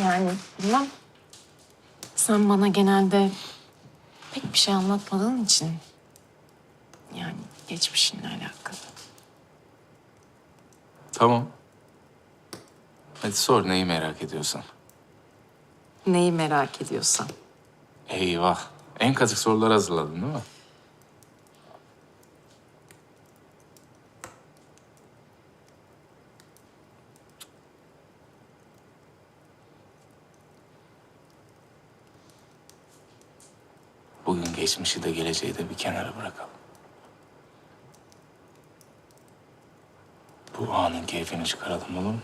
Yani bilmem. Sen bana genelde pek bir şey anlatmadığın için... Yani geçmişinle alakalı. Tamam. Hadi sor neyi merak ediyorsan. Neyi merak ediyorsan. Eyvah. En kazık sorular hazırladın değil mi? Bugün geçmişi de geleceği de bir kenara bırakalım. Bu anın keyfini çıkaralım olur mu?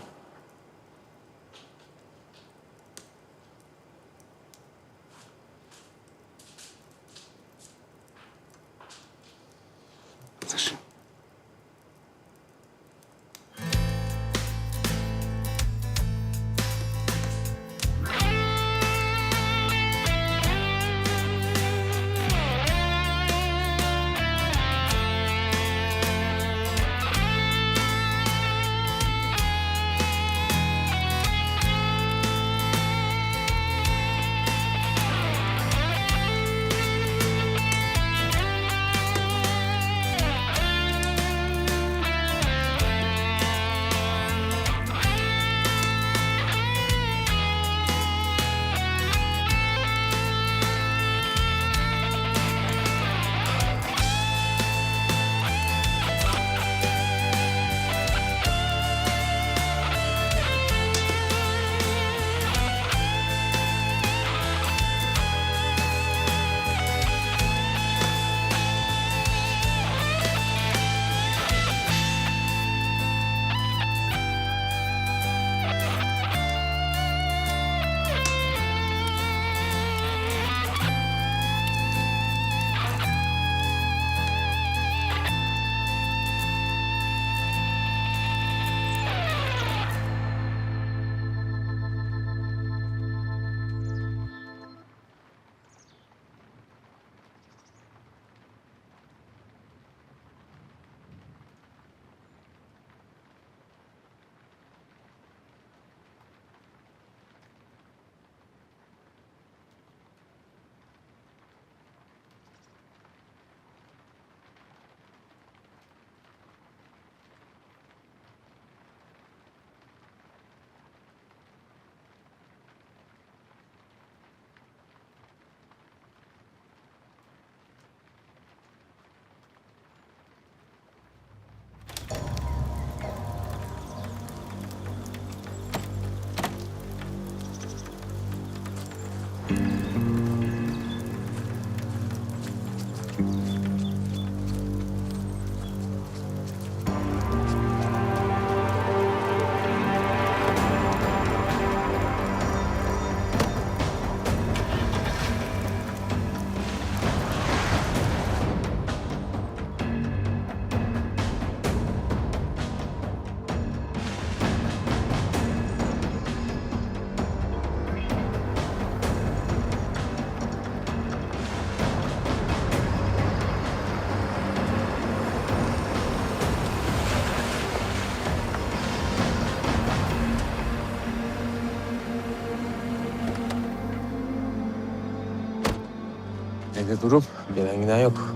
Evde durum. Gelen giden yok.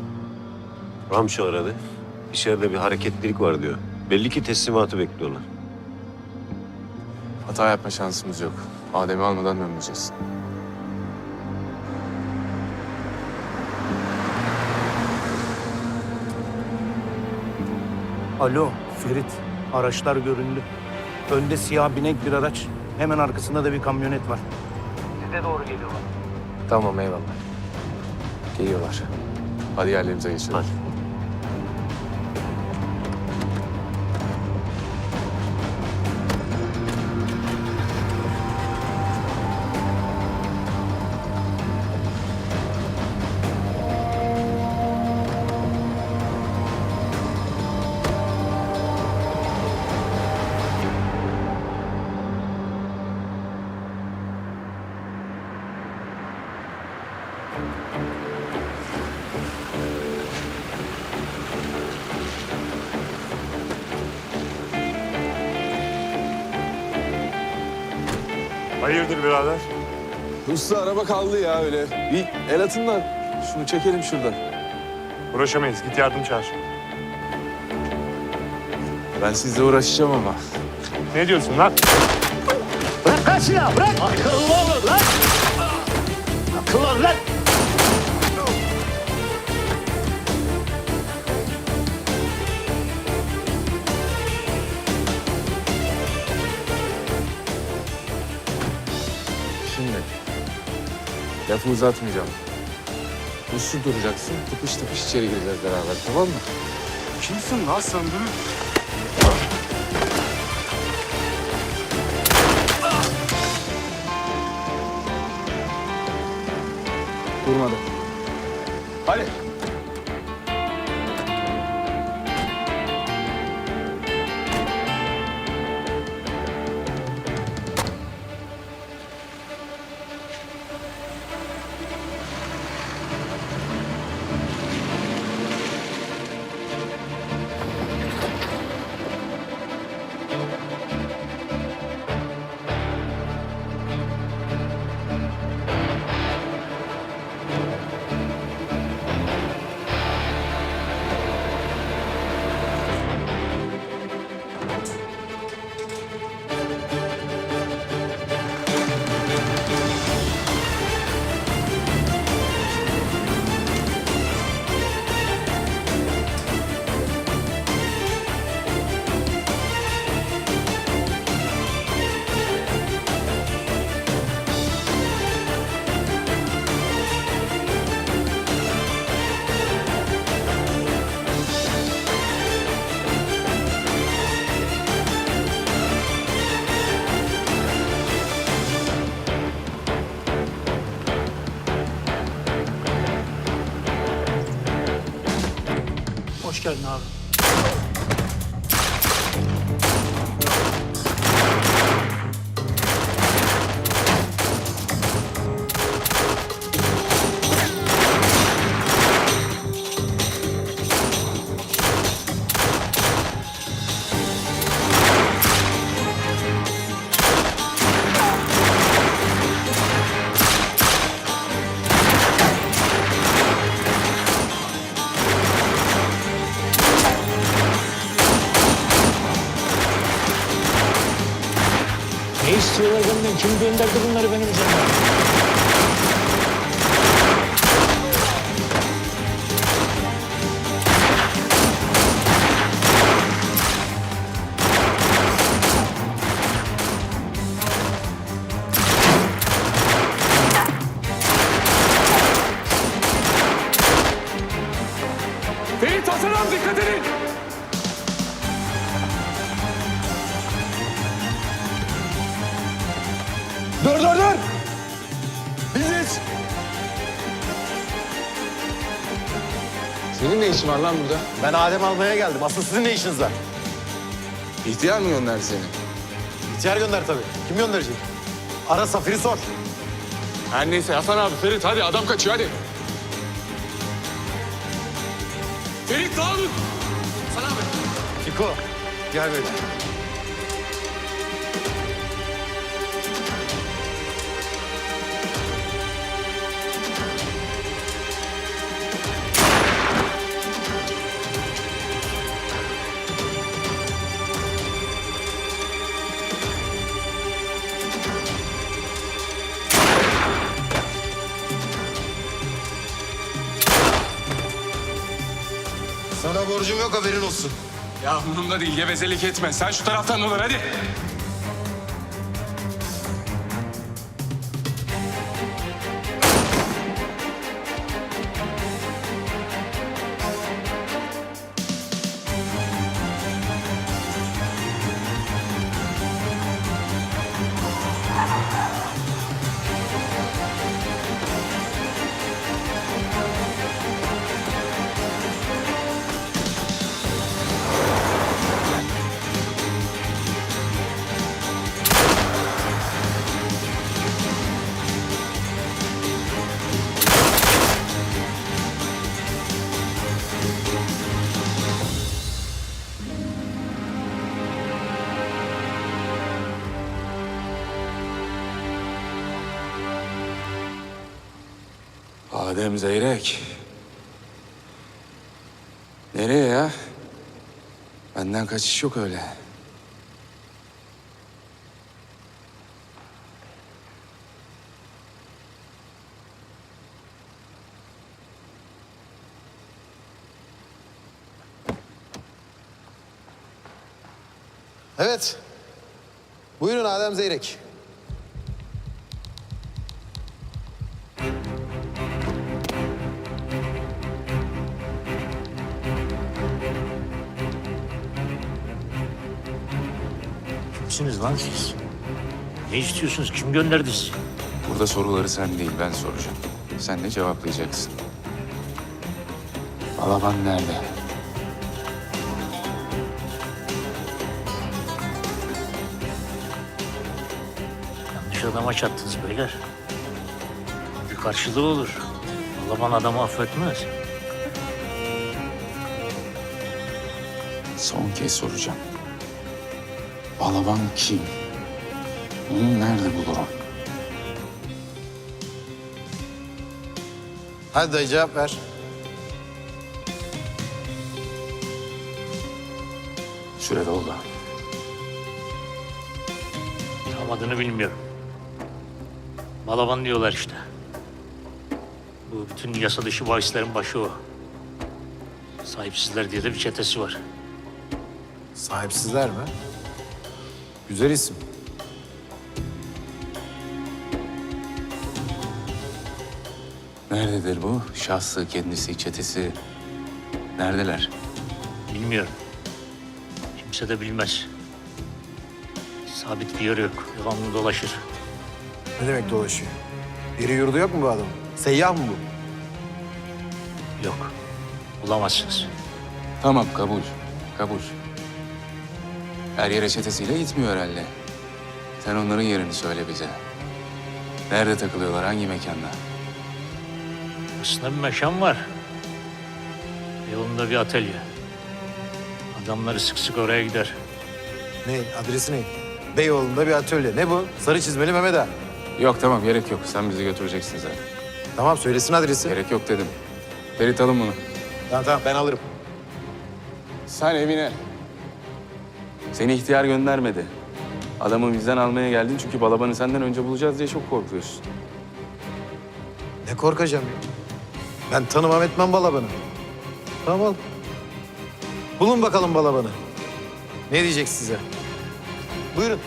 Ramço aradı. İçeride bir hareketlilik var diyor. Belli ki teslimatı bekliyorlar. Hata yapma şansımız yok. Adem'i almadan dönmeyeceğiz. Alo Ferit. Araçlar göründü. Önde siyah binek bir araç. Hemen arkasında da bir kamyonet var. Size doğru geliyorlar. Tamam eyvallah. Geliyorlar. Hadi yerlerimize geçelim. Hadi. Thank you. Hayırdır birader? Usta araba kaldı ya öyle. Bir el atın da şunu çekelim şuradan. Uğraşamayız. Git yardım çağır. Ben sizle uğraşacağım ama. Ne diyorsun lan? Bırak lan silahı bırak. Akıllı olun lan. Akıllı olun lan. Lafı uzatmayacağım. Uslu duracaksın, tıpış tıpış içeri gireceğiz beraber tamam mı? Kimsin lan sen? Dur. Durmadı. Hadi. Geldin abi. Gönderdi bunları benim Senin ne işin var lan burada? Ben Adem almaya geldim. Asıl sizin ne işiniz var? İhtiyar mı gönderdi seni? İhtiyar gönder tabii. Kim gönderecek? Ara Safir'i sor. Her neyse Hasan abi Ferit hadi adam kaçıyor hadi. Ferit dağılın. Fiko, gel böyle. Borcum yok haberin olsun. Ya umurumda değil gevezelik etme. Sen şu taraftan dolan hadi. Adem Zeyrek. Nereye ya? Benden kaçış yok öyle. Evet. Buyurun Adem Zeyrek. Kimsiniz lan siz? Ne istiyorsunuz? Kim gönderdi sizi? Burada soruları sen değil ben soracağım. Sen de cevaplayacaksın. Balaban nerede? Yanlış adama çattınız beyler. Bir karşılığı olur. Alaman adamı affetmez. Son kez soracağım. Balaban kim? Onu nerede bulurum? Hadi dayı cevap ver. Süre doldu. Tam adını bilmiyorum. Balaban diyorlar işte. Bu bütün yasa dışı bahislerin başı o. Sahipsizler diye de bir çetesi var. Sahipsizler mi? Güzel isim. Nerededir bu? Şahsı, kendisi, çetesi. Neredeler? Bilmiyorum. Kimse de bilmez. Sabit bir yer yok. Devamlı dolaşır. Ne demek dolaşıyor? Biri yurdu yok mu bu adamın? Seyyah mı bu? Yok. Bulamazsınız. Tamam kabul. Kabul. Her yere çetesiyle gitmiyor herhalde. Sen onların yerini söyle bize. Nerede takılıyorlar? Hangi mekanda? Aslında bir mekan var. Yolunda bir atölye. Adamları sık sık oraya gider. Ne? Adresi ne? Beyoğlu'nda bir atölye. Ne bu? Sarı çizmeli Mehmet Ağa. Yok tamam gerek yok. Sen bizi götüreceksin zaten. Tamam söylesin adresi. Gerek yok dedim. Ferit alın bunu. Tamam tamam ben alırım. Sen evine. Seni ihtiyar göndermedi. Adamı bizden almaya geldin çünkü balabanı senden önce bulacağız diye çok korkuyorsun. Ne korkacağım ya? Ben tanımam etmem balabanı. Tamam al. Bulun bakalım balabanı. Ne diyecek size? Buyurun.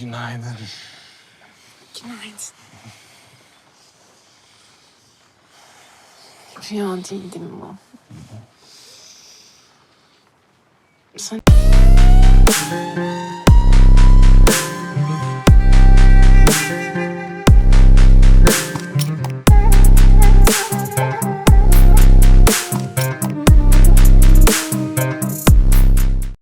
Günaydın. Günaydın. Rüya değildi mi bu? Sen...